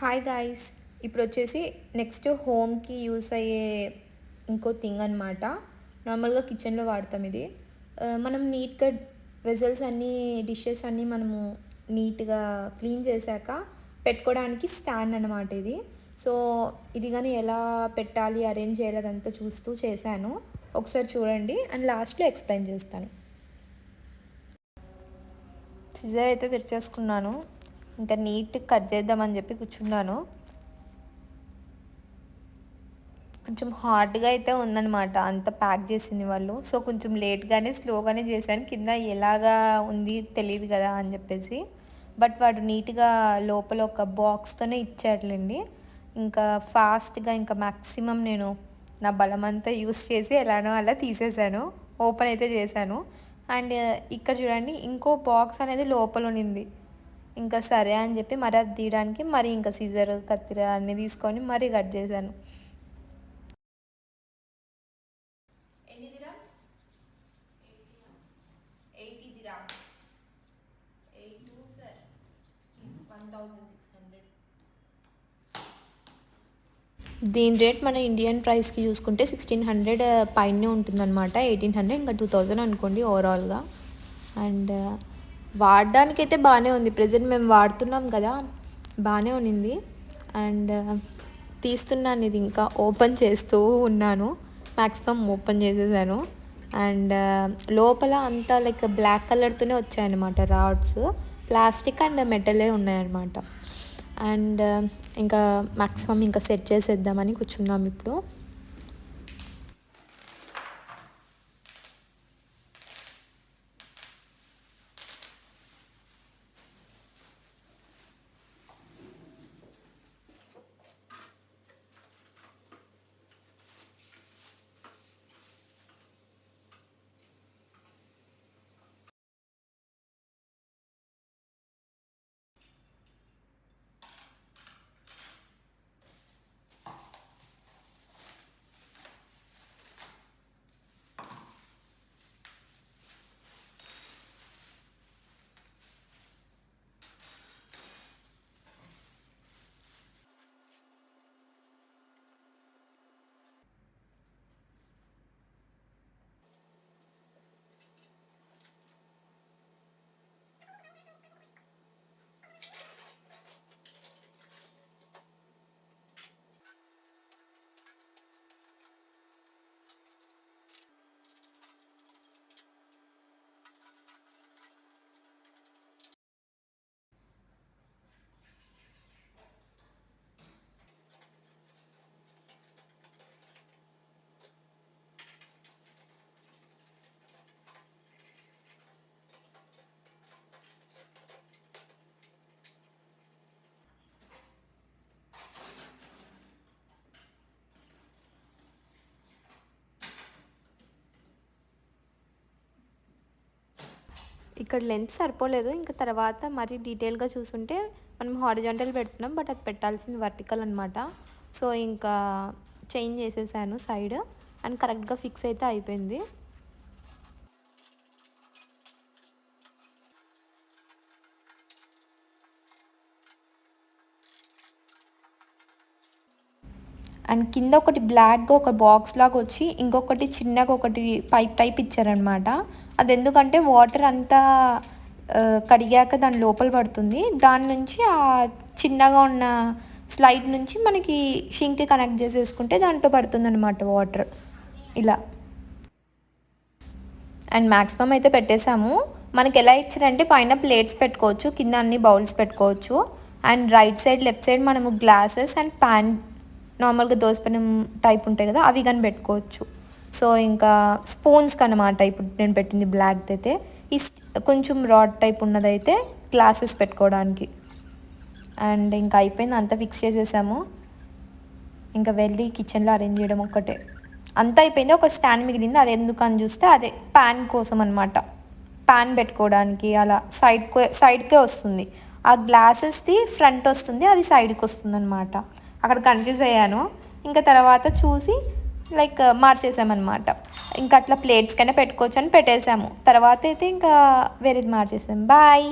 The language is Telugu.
హాయ్ గాయ్స్ ఇప్పుడు వచ్చేసి నెక్స్ట్ హోమ్కి యూస్ అయ్యే ఇంకో థింగ్ అనమాట నార్మల్గా కిచెన్లో వాడతాం ఇది. మనం నీట్గా వెజల్స్ అన్నీ డిషెస్ అన్నీ మనము నీట్గా క్లీన్ చేశాక పెట్టుకోవడానికి స్టాండ్ అనమాట ఇది. సో ఇది కానీ ఎలా పెట్టాలి అరేంజ్ చేయాలి అదంతా చూస్తూ చేశాను. ఒకసారి చూడండి అండ్ లాస్ట్లో ఎక్స్ప్లెయిన్ చేస్తాను. సిజర్ అయితే తెచ్చేసుకున్నాను. ఇంకా నీట్ కట్ చేద్దామని చెప్పి కూర్చున్నాను. కొంచెం హార్డ్గా అయితే ఉందన్నమాట. అంత ప్యాక్ చేసింది వాళ్ళు. సో కొంచెం లేట్గానే స్లోగానే చేశాను. కింద ఎలాగా ఉంది తెలియదు కదా అని చెప్పేసి. బట్ వాడు నీట్గా లోపల ఒక బాక్స్తోనే ఇచ్చాడులేండి ఇంకా ఫాస్ట్గా ఇంకా మ్యాక్సిమం నేను నా బలమంతా యూస్ చేసి ఎలానో అలా తీసేశాను. ఓపెన్ అయితే చేశాను. అండ్ ఇక్కడ చూడండి ఇంకో బాక్స్ అనేది లోపల ఉన్నింది ఇంకా సరే అని చెప్పి మరి అది తీయడానికి మరి ఇంకా సీజర్ కత్తిర అన్నీ తీసుకొని మరీ కట్ చేశాను. దీని రేట్ మన ఇండియన్ ప్రైస్కి చూసుకుంటే సిక్స్టీన్ హండ్రెడ్ పైనే ఉంటుందన్నమాట. ఎయిటీన్ హండ్రెడ్ ఇంకా టూ థౌజండ్ అనుకోండి ఓవరాల్గా అండ్ వాడడానికి అయితే బాగానే ఉంది. ప్రజెంట్ మేము వాడుతున్నాం కదా బాగానే ఉన్నింది. అండ్ తీస్తున్నాను ఇది ఇంకా ఓపెన్ చేస్తూ ఉన్నాను. మ్యాక్సిమం ఓపెన్ చేసేసాను. అండ్ లోపల అంతా లైక్ బ్లాక్ కలర్తోనే వచ్చాయన్నమాట రాడ్స్. ప్లాస్టిక్ అండ్ మెటలే ఉన్నాయన్నమాట. అండ్ ఇంకా మ్యాక్సిమం ఇంకా సెట్ చేసేద్దామని కూర్చున్నాం ఇప్పుడు. ఇక్కడ లెంత్ సరిపోలేదు. ఇంకా తర్వాత మరి డీటెయిల్గా చూసుంటే మనం హారిజాంటల్ పెడుతున్నాం బట్ అది పెట్టాల్సింది వర్టికల్ అనమాట సో ఇంకా చేంజ్ చేసేసాను సైడ్ అండ్ కరెక్ట్గా ఫిక్స్ అయితే అయిపోయింది. అండ్ కింద ఒకటి బ్లాక్గా ఒక బాక్స్ లాగా వచ్చి ఇంకొకటి చిన్నగా ఒకటి పైప్ టైప్ ఇచ్చారనమాట అది ఎందుకంటే వాటర్ అంతా కడిగాక దాని లోపల పడుతుంది. దాని నుంచి ఆ చిన్నగా ఉన్న స్లైడ్ నుంచి మనకి షింక్కి కనెక్ట్ చేసేసుకుంటే దాంట్లో పడుతుంది అనమాట వాటర్ ఇలా. అండ్ మ్యాక్సిమం అయితే పెట్టేశాము. మనకి ఎలా ఇచ్చారంటే పైన ప్లేట్స్ పెట్టుకోవచ్చు కింద అన్ని బౌల్స్ పెట్టుకోవచ్చు. And right side left side మనము గ్లాసెస్ అండ్ ప్యాన్ నార్మల్గా దోసపనం టైప్ ఉంటాయి కదా అవి కానీ పెట్టుకోవచ్చు. సో ఇంకా స్పూన్స్కి అనమాట ఇప్పుడు నేను పెట్టింది బ్లాక్ది అయితే. ఈ కొంచెం రాడ్ టైప్ ఉన్నదైతే గ్లాసెస్ పెట్టుకోవడానికి. అండ్ ఇంకా అయిపోయింది అంతా ఫిక్స్ చేసేసాము. ఇంకా వెళ్ళి కిచెన్లో అరేంజ్ చేయడం ఒక్కటే. అంతా అయిపోయింది ఒక స్టాండ్ మిగిలింది. అది ఎందుకు అని చూస్తే అదే ప్యాన్ కోసం అనమాట ప్యాన్ పెట్టుకోవడానికి అలా సైడ్ సైడ్కే వస్తుంది. ఆ గ్లాసెస్ది ఫ్రంట్ వస్తుంది అది సైడ్కి వస్తుంది అనమాట అక్కడ కన్ఫ్యూజ్ అయ్యాను. ఇంకా తర్వాత చూసి లైక్ మార్చేసామన్నమాట. ఇంకా అట్లా ప్లేట్స్ కన్నా పెట్టుకోవచ్చు అని పెట్టేశాము తర్వాత అయితే ఇంకా వేరేది మార్చేసాం. బాయ్